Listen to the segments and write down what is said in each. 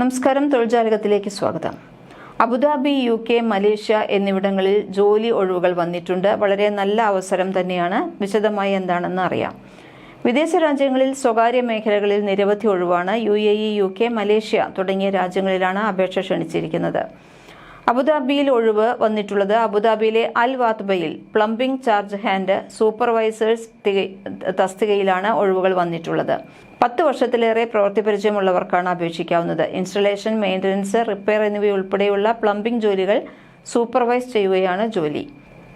നമസ്കാരം തൊഴിൽജാലകത്തിലേക്ക് സ്വാഗതം. Abu Dhabi U K Malaysia എന്നിവിടങ്ങളിൽ ജോലി ഒഴിവുകൾ വന്നിട്ടുണ്ട്. വളരെ നല്ല അവസരം തന്നെയാണ്. വിശദമായി എന്താണെന്ന് അറിയാം. വിദേശ രാജ്യങ്ങളിൽ സ്വകാര്യ മേഖലകളിൽ നിരവധി ഒഴിവാണ്. U A E U K Malaysia തുടങ്ങിയ രാജ്യങ്ങളിലാണ് അപേക്ഷ ക്ഷണിച്ചിരിക്കുന്നത്. അബുദാബിയിൽ ഒഴിവ് വന്നിട്ടുള്ളത് അബുദാബിയിലെ അൽ വാത്ബയിൽ പ്ലംബിംഗ് ചാർജ് ഹാൻഡ് സൂപ്പർവൈസേഴ്സ് തസ്തികയിലാണ് ഒഴിവുകൾ വന്നിട്ടുള്ളത്. പത്ത് വർഷത്തിലേറെ പ്രവൃത്തി പരിചയമുള്ളവർക്കാണ് അപേക്ഷിക്കാവുന്നത്. ഇൻസ്റ്റലേഷൻ മെയിന്റനൻസ് റിപ്പയർ എന്നിവയുൾപ്പെടെയുള്ള പ്ലംബിംഗ് ജോലികൾ സൂപ്പർവൈസ് ചെയ്യുകയാണ് ജോലി.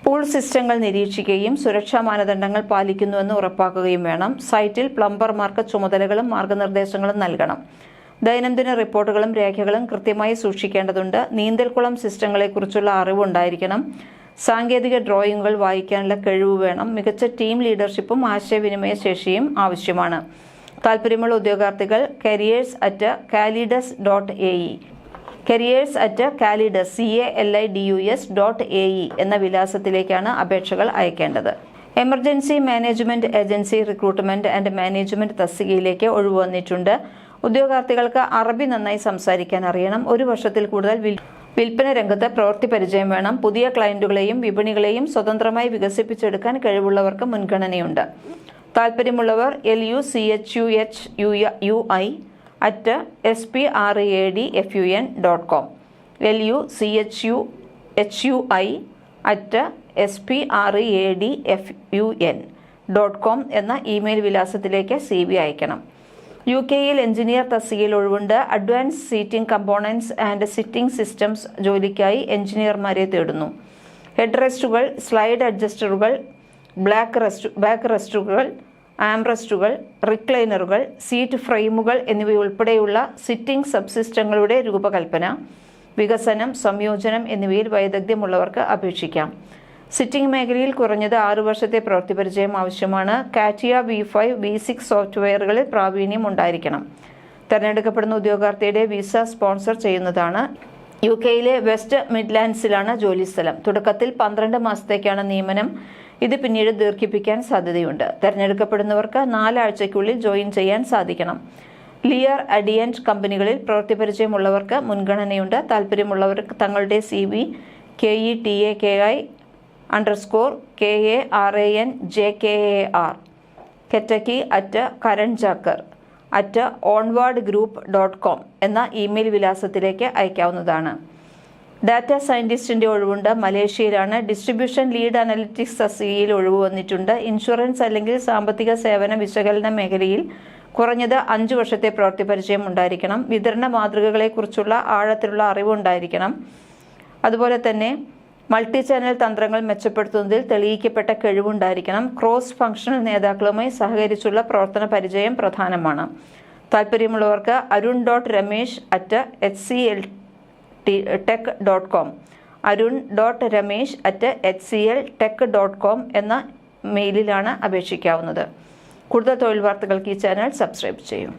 പൂൾ സിസ്റ്റങ്ങൾ നിരീക്ഷിക്കുകയും സുരക്ഷാ മാനദണ്ഡങ്ങൾ പാലിക്കുന്നുവെന്ന് ഉറപ്പാക്കുകയും വേണം. സൈറ്റിൽ പ്ലംബർമാർക്ക് ചുമതലകളും മാർഗനിർദ്ദേശങ്ങളും നൽകണം. ദൈനംദിന റിപ്പോർട്ടുകളും രേഖകളും കൃത്യമായി സൂക്ഷിക്കേണ്ടതുണ്ട്. നീന്തൽക്കുളം സിസ്റ്റങ്ങളെക്കുറിച്ചുള്ള അറിവുണ്ടായിരിക്കണം. സാങ്കേതിക ഡ്രോയിങ്ങുകൾ വായിക്കാനുള്ള കഴിവ് വേണം. മികച്ച ടീം ലീഡർഷിപ്പും ആശയവിനിമയ ശേഷിയും ആവശ്യമാണ്. താല്പര്യമുള്ള ഉദ്യോഗാർത്ഥികൾ careers at Calidus dot A E. Careers at Calidus C A L I D U S dot A E എന്ന വിലാസത്തിലേക്കാണ് അപേക്ഷകൾ അയക്കേണ്ടത്. Emergency management agency recruitment and management തസ്തികയിലേക്ക് ഒഴിവ് വന്നിട്ടുണ്ട്. ഉദ്യോഗാർത്ഥികൾക്ക് അറബി നന്നായി സംസാരിക്കാൻ അറിയണം. ഒരു വർഷത്തിൽ കൂടുതൽ വിൽ- വിൽപ്പന രംഗത്ത് പ്രവൃത്തി പരിചയം വേണം. പുതിയ ക്ലയന്റുകളെയും വിപണികളെയും സ്വതന്ത്രമായി വികസിപ്പിച്ചെടുക്കാൻ കഴിവുള്ളവർക്ക് മുൻഗണനയുണ്ട്. താല്പര്യമുള്ളവർ L U C H U H U U I at S P R A D F U N dot com. L U C H U H U I at S P R A D F U N dot com എന്ന email വിലാസത്തിലേക്ക് C V അയക്കണം. U കെയിൽ engineer തസ്തികയിൽ ഒഴിവുണ്ട്. Advance seating components and sitting systems ജോലിക്കായി എഞ്ചിനീയർമാരെ തേടുന്നു. Head റെസ്റ്റുകൾ സ്ലൈഡ് അഡ്ജസ്റ്ററുകൾ ബ്ലാക്ക് റെസ്റ്റ് ബാക്ക് റെസ്റ്റുകൾ ആംറെസ്റ്റുകൾ റിക്ലൈനറുകൾ സീറ്റ് ഫ്രെയിമുകൾ എന്നിവയുൾപ്പെടെയുള്ള സിറ്റിംഗ് സബ്സിസ്റ്റങ്ങളുടെ രൂപകൽപ്പന വികസനം സംയോജനം എന്നിവയിൽ വൈദഗ്ധ്യമുള്ളവർക്ക് അപേക്ഷിക്കാം. സിറ്റിംഗ് മേഖലയിൽ കുറഞ്ഞത് ആറു വർഷത്തെ പ്രവൃത്തി പരിചയം ആവശ്യമാണ്. CATIA V five V six സോഫ്റ്റ്വെയറുകളിൽ പ്രാവീണ്യം ഉണ്ടായിരിക്കണം. തെരഞ്ഞെടുക്കപ്പെടുന്ന ഉദ്യോഗാർത്ഥിയുടെ വിസ സ്പോൺസർ ചെയ്യുന്നതാണ്. യു കെയിലെ വെസ്റ്റ് മിഡ്ലാൻഡ്സിലാണ് ജോലിസ്ഥലം. തുടക്കത്തിൽ പന്ത്രണ്ട് മാസത്തേക്കാണ് നിയമനം. ഇത് പിന്നീട് ദീർഘിപ്പിക്കാൻ സാധ്യതയുണ്ട്. തെരഞ്ഞെടുക്കപ്പെടുന്നവർക്ക് നാലാഴ്ചയ്ക്കുള്ളിൽ ജോയിൻ ചെയ്യാൻ സാധിക്കണം. ലിയർ അഡിയന്റ് കമ്പനികളിൽ പ്രവൃത്തി പരിചയമുള്ളവർക്ക് മുൻഗണനയുണ്ട്. താല്പര്യമുള്ളവർക്ക് തങ്ങളുടെ C V K E T A K I underscore K A R A N J K A R Ketaki at Karanjkar at onward group dot com എന്ന ഇമെയിൽ വിലാസത്തിലേക്ക് അയക്കാവുന്നതാണ്. ഡാറ്റ സയന്റിസ്റ്റിന്റെ ഒഴിവുണ്ട്. മലേഷ്യയിലാണ്. ഡിസ്ട്രിബ്യൂഷൻ ലീഡ് അനലിറ്റിക്സ് തസ്തികയിൽ ഒഴിവ് വന്നിട്ടുണ്ട്. Insurance അല്ലെങ്കിൽ സാമ്പത്തിക സേവന വിശകലന മേഖലയിൽ കുറഞ്ഞത് അഞ്ചു വർഷത്തെ പ്രവൃത്തി പരിചയം ഉണ്ടായിരിക്കണം. വിതരണ മാതൃകകളെക്കുറിച്ചുള്ള ആഴത്തിലുള്ള അറിവുണ്ടായിരിക്കണം. അതുപോലെ തന്നെ മൾട്ടി ചാനൽ തന്ത്രങ്ങൾ മെച്ചപ്പെടുത്തുന്നതിൽ തെളിയിക്കപ്പെട്ട കഴിവുണ്ടായിരിക്കണം. ക്രോസ് ഫംഗ്ഷണൽ നേതാക്കളുമായി സഹകരിച്ചുള്ള പ്രവർത്തന പരിചയം പ്രധാനമാണ്. താല്പര്യമുള്ളവർക്ക് Arun dot Ramesh at H C L T tech dot com. Arun dot Ramesh at H C L tech dot com എന്ന മെയിലിലാണ് അപേക്ഷിക്കാവുന്നത്. കൂടുതൽ തൊഴിൽ വാർത്തകൾക്ക് ഈ ചാനൽ സബ്സ്ക്രൈബ് ചെയ്യും.